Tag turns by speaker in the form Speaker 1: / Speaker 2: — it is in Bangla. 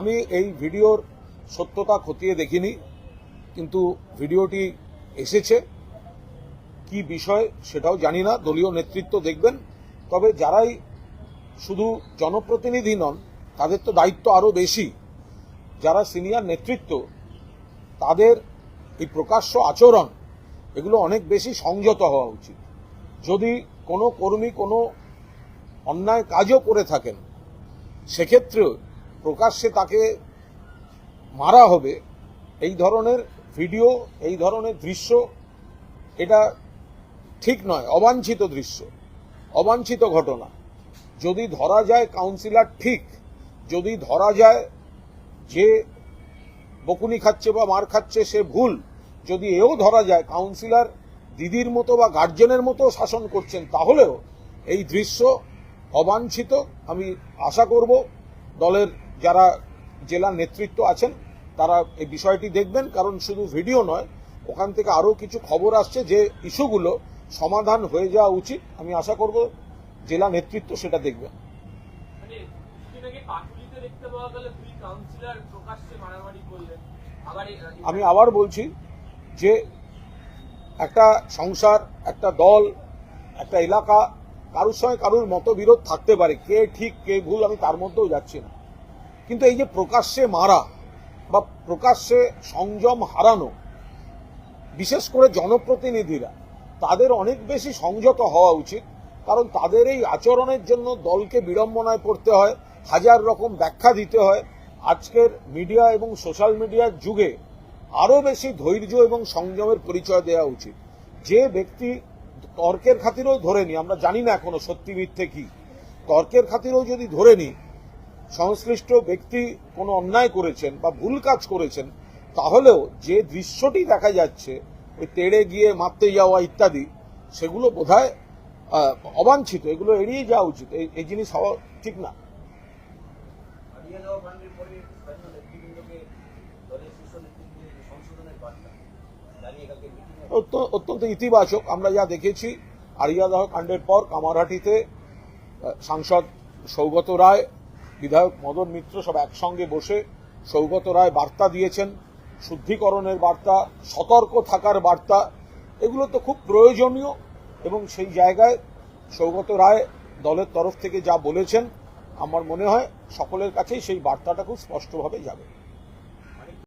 Speaker 1: আমি এই ভিডিওর সত্যতা খতিয়ে দেখিনি, কিন্তু ভিডিওটি এসেছে। কি বিষয় সেটাও জানি না, দলীয় নেতৃত্ব দেখবেন। তবে যারাই শুধু জনপ্রতিনিধি নন, তাদের তো দায়িত্ব আরও বেশি। যারা সিনিয়র নেতৃত্ব, তাদের এই প্রকাশ্য আচরণ, এগুলো অনেক বেশি সংযত হওয়া উচিত। যদি কোনো কর্মী কোনো অন্যায় কাজও করে থাকেন সেক্ষেত্রে প্রকাশ্যে তাকে মারা হবে, এই ধরনের ভিডিও, এই ধরনের দৃশ্য, এটা ঠিক নয়, অবাঞ্ছিত দৃশ্য, অবাঞ্ছিত ঘটনা। যদি ধরা যায় কাউন্সিলর ঠিক, যদি ধরা যায় যে বকুনি খাচ্ছে বা মার খাচ্ছে সে ভুল, যদি এও ধরা যায় কাউন্সিলর দিদির মতো বা গার্জেনের মতো শাসন করছেন, তাহলেও এই দৃশ্য অবাঞ্ছিত। আমি আশা করব দলের যারা জেলা নেতৃত্ব আছেন তারা এই বিষয়টি দেখবেন কারণ শুধু ভিডিও নয় ওখান থেকে আরও কিছু খবর আসছে যে ইস্যুগুলো সমাধান হয়ে যাওয়া উচিত। আমি আশা করব জেলা নেতৃত্ব সেটা দেখবেন
Speaker 2: মানে
Speaker 1: আমি আবার বলছি যে একটা সংসার একটা দল একটা এলাকা কারোর সঙ্গে কারোর মতবিরোধ থাকতে পারে কে ঠিক কে ভুল আমি তার মধ্যেও যাচ্ছি না। কিন্তু এই যে প্রকাশ্যে মারা বা প্রকাশ্যে সংযম হারানো, বিশেষ করে জনপ্রতিনিধিরা, তাদের অনেক বেশি সংযত হওয়া উচিত, কারণ তাদের এই আচরণের জন্য দলকে বিড়ম্বনায় পড়তে হয়, হাজার রকম ব্যাখ্যা দিতে হয়। আজকের মিডিয়া এবং সোশ্যাল মিডিয়ার যুগে আরও বেশি ধৈর্য এবং সংযমের পরিচয় দেওয়া উচিত। যে ব্যক্তি তর্কের খাতিরেও ধরে নি, আমরা জানি না এখনও সত্যি মিথ্যে কি, তর্কের খাতিরেও যদি ধরে নি সংশ্লিষ্ট ব্যক্তি কোনো অন্যায় করেছেন বা ভুল কাজ করেছেন তাহলেও যে দৃশ্যটি দেখা যাচ্ছে ওই তেড়ে গিয়ে মারতে যাওয়া ইত্যাদি সেগুলো বোধহয় অবাঞ্ছিত এগুলো এড়িয়ে যাওয়া উচিত। এই- জিনিস হওয়া ঠিক না। অত্যন্ত ইতিবাচক। আমরা যা দেখেছি আরিয়া দাহ কাণ্ডের পর কামারহাটিতে সাংসদ সৌগত রায় বিধায়ক মদন মিত্র সব একসঙ্গে বসে সৌগত রায় বার্তা দিয়েছেন, শুদ্ধিকরণের বার্তা, সতর্ক থাকার বার্তা, এগুলো তো খুব প্রয়োজনীয় এবং সেই জায়গায় সৌগত রায় দলের তরফ থেকে যা বলেছেন, আমার মনে হয় সকলের কাছেই সেই বার্তাটা খুব স্পষ্টভাবে যাবে।